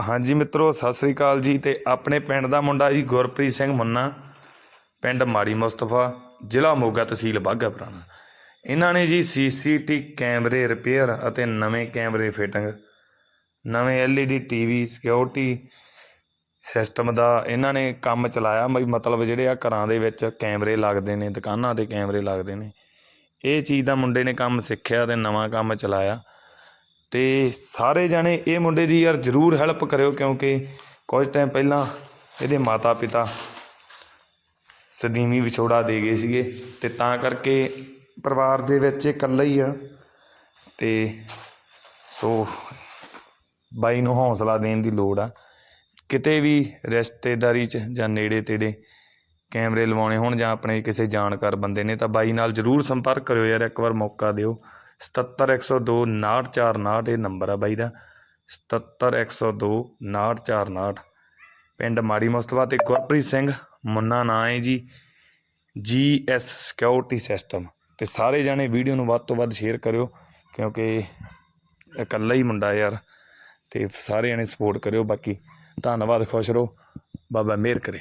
ਹਾਂਜੀ ਮਿੱਤਰੋ, ਸਤਿ ਸ੍ਰੀ ਅਕਾਲ ਜੀ ਤੇ ਆਪਣੇ ਪਿੰਡ ਦਾ ਮੁੰਡਾ ਜੀ ਗੁਰਪ੍ਰੀਤ ਸਿੰਘ ਮੁੰਨਾ, ਪਿੰਡ ਮਾੜੀ ਮੁਸਤਫਾ, ਜ਼ਿਲ੍ਹਾ ਮੋਗਾ ਤਹਿਸੀਲ ਬਾਘਾ ਪੁਰਾਣਾ। ਇਹਨਾਂ ਨੇ ਜੀ ਸੀਸੀਟੀ ਕੈਮਰੇ ਰਿਪੇਅਰ ਅਤੇ ਨਵੇਂ ਕੈਮਰੇ ਫਿਟਿੰਗ, ਨਵੇਂ ਐਲਈਡੀ ਟੀਵੀ ਸਿਕਿਉਰਿਟੀ ਸਿਸਟਮ ਦਾ ਇਹਨਾਂ ਨੇ ਕੰਮ ਚਲਾਇਆ। ਬਈ ਮਤਲਬ ਜਿਹੜੇ ਆ ਘਰਾਂ ਦੇ ਵਿੱਚ ਕੈਮਰੇ ਲੱਗਦੇ ਨੇ, ਦੁਕਾਨਾਂ ਤੇ ਕੈਮਰੇ ਲੱਗਦੇ ਨੇ। ਇਹ ਚੀਜ਼ ਦਾ ਮੁੰਡੇ ਨੇ ਕੰਮ ਸਿੱਖਿਆ ਤੇ ਨਵਾਂ ਕੰਮ ਚਲਾਇਆ। ਅਤੇ ਸਾਰੇ ਜਾਣੇ ਇਹ ਮੁੰਡੇ ਦੀ ਯਾਰ ਜ਼ਰੂਰ ਹੈਲਪ ਕਰਿਓ ਕਿਉਂਕਿ ਕੁਝ ਟਾਈਮ ਪਹਿਲਾਂ ਇਹਦੇ ਮਾਤਾ ਪਿਤਾ ਸਦੀਮੀ ਵਿਛੋੜਾ ਦੇ ਗਏ ਸੀਗੇ ਅਤੇ ਤਾਂ ਕਰਕੇ ਪਰਿਵਾਰ ਦੇ ਵਿੱਚ ਇਹ ਇਕੱਲਾ ਹੀ ਆ ਅਤੇ ਸੋ ਬਾਈ ਨੂੰ ਹੌਸਲਾ ਦੇਣ ਦੀ ਲੋੜ ਆ। ਕਿਤੇ ਵੀ ਰਿਸ਼ਤੇਦਾਰੀ 'ਚ ਜਾਂ ਨੇੜੇ ਤੇੜੇ ਕੈਮਰੇ ਲਵਾਉਣੇ ਹੋਣ ਜਾਂ ਆਪਣੇ ਕਿਸੇ ਜਾਣਕਾਰ ਬੰਦੇ ਨੇ ਤਾਂ ਬਾਈ ਨਾਲ ਜ਼ਰੂਰ ਸੰਪਰਕ ਕਰਿਓ ਯਾਰ, ਇੱਕ ਵਾਰ ਮੌਕਾ ਦਿਓ। 77102 94459 ਇਹ ਨੰਬਰ ਆ ਬਾਈ ਦਾ। 77102 94459 ਪਿੰਡ ਮਾੜੀ ਮੁਸਤਫਾ ਤੇ ਗੁਰਪ੍ਰੀਤ ਸਿੰਘ, ਮੁੰਨਾ ਨਾਂ ਹੈ ਜੀ। G S security system. ਤੇ ਸਾਰੇ ਜਾਣੇ ਵੀਡੀਓ ਨੂੰ ਵੱਧ ਤੋਂ ਵੱਧ ਸ਼ੇਅਰ ਕਰਿਓ, ਕਿਉਂਕਿ ਇਕੱਲਾ ਹੀ ਮੁੰਡਾ ਯਾਰ। ਤੇ ਸਾਰੇ ਜਾਣੇ ਸਪੋਰਟ ਕਰਿਓ, ਬਾਕੀ ਧੰਨਵਾਦ, ਖੁਸ਼ ਰਹੋ। ਬਾਬਾ ਮਿਹਰ ਕਰੇ।